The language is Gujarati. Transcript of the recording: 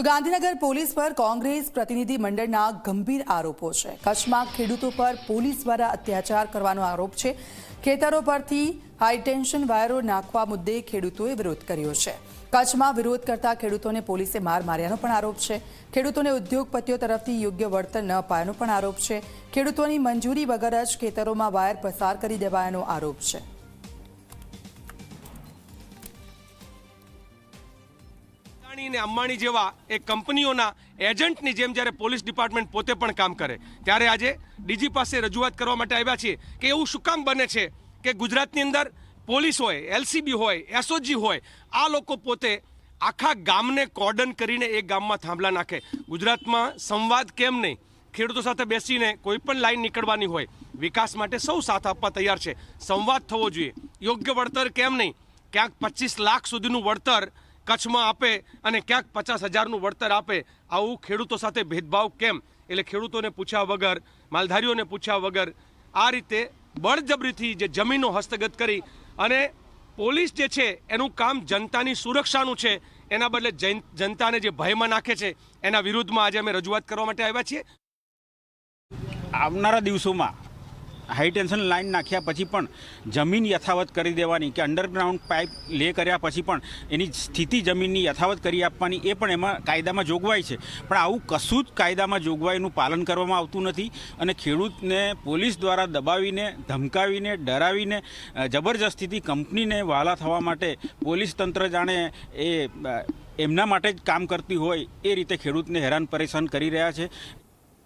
તો ગાંધીનગર પોલીસ પર કોંગ્રેસ પ્રતિનિધિ મંડળના ગંભીર આરોપો છે. કચ્છમાં ખેડૂતો પર પોલીસ દ્વારા અત્યાચાર કરવાનો આરોપ છે. ખેતરો પરથી હાઈટેન્શન વાયરો નાખવા મુદ્દે ખેડૂતોએ વિરોધ કર્યો છે. કચ્છમાં વિરોધ કરતા ખેડૂતોને પોલીસે માર માર્યાનો પણ આરોપ છે. ખેડૂતોને ઉદ્યોગપતિઓ તરફથી યોગ્ય વળતર ન અપાયાનો પણ આરોપ છે. ખેડૂતોની મંજૂરી વગર જ ખેતરોમાં વાયર પસાર કરી દેવાયાનો આરોપ છે. અદાણી અને અંબાણી જેવા એ કંપનીઓના એજન્ટની જેમ જ્યારે પોલીસ ડિપાર્ટમેન્ટ પોતે પણ કામ કરે. ત્યારે આજે ડીજી પાસે રજૂઆત કરવા માટે આવ્યા છીએ કે એવું શું કામ બને છે કે ગુજરાતની અંદર પોલીસ હોય, એલસીબી હોય, એસઓજી હોય, આ લોકો પોતે આખા ગામને કોર્ડન કરીને એ ગામમાં થાંભલા નાખે. ગુજરાતમાં સંવાદ કેમ નહીં? ખેડૂતો સાથે બેસીને કોઈ પણ લાઈન નીકળવાની હોય, વિકાસ માટે સૌ સાથ આપવા તૈયાર છે. સંવાદ થવો જોઈએ. યોગ્ય વળતર કેમ નહીં? ક્યાંક પચીસ લાખ સુધીનું વળતર કચ્છમાં આપે અને ક્યાંક પચાસ હજારનું વળતર આપે, આવું ખેડૂતો સાથે ભેદભાવ કેમ? એટલે ખેડૂતોને પૂછ્યા વગર, માલધારીઓને પૂછ્યા વગર આ રીતે બળજબરીથી જે જમીનો હસ્તગત કરી અને પોલીસ જે છે, એનું કામ જનતાની સુરક્ષાનું છે, એના બદલે જનતાને જે ભયમાં નાખે છે, એના વિરુદ્ધમાં આજે અમે રજૂઆત કરવા માટે આવ્યા છીએ. આવનારા દિવસોમાં હાઈ ટેન્શન લાઈન નાખ્યા પછી પણ જમીન યથાવત કરી દેવાની કે અંડરગ્રાઉન્ડ પાઇપ લે કર્યા પછી પણ એની સ્થિતિ જમીનની યથાવત કરી આપવાની એ પણ એમાં કાયદામાં જોગવાઈ છે. પણ આવું કશું જ કાયદામાં જોગવાઈનું પાલન કરવામાં આવતું નથી અને ખેડૂતને પોલીસ દ્વારા દબાવીને, ધમકાવીને, ડરાવીને જબરજસ્તીથી કંપનીને વહાલા થવા માટે પોલીસ તંત્ર જાણે એ એમના માટે જ કામ કરતી હોય એ રીતે ખેડૂતને હેરાન પરેશાન કરી રહ્યા છે.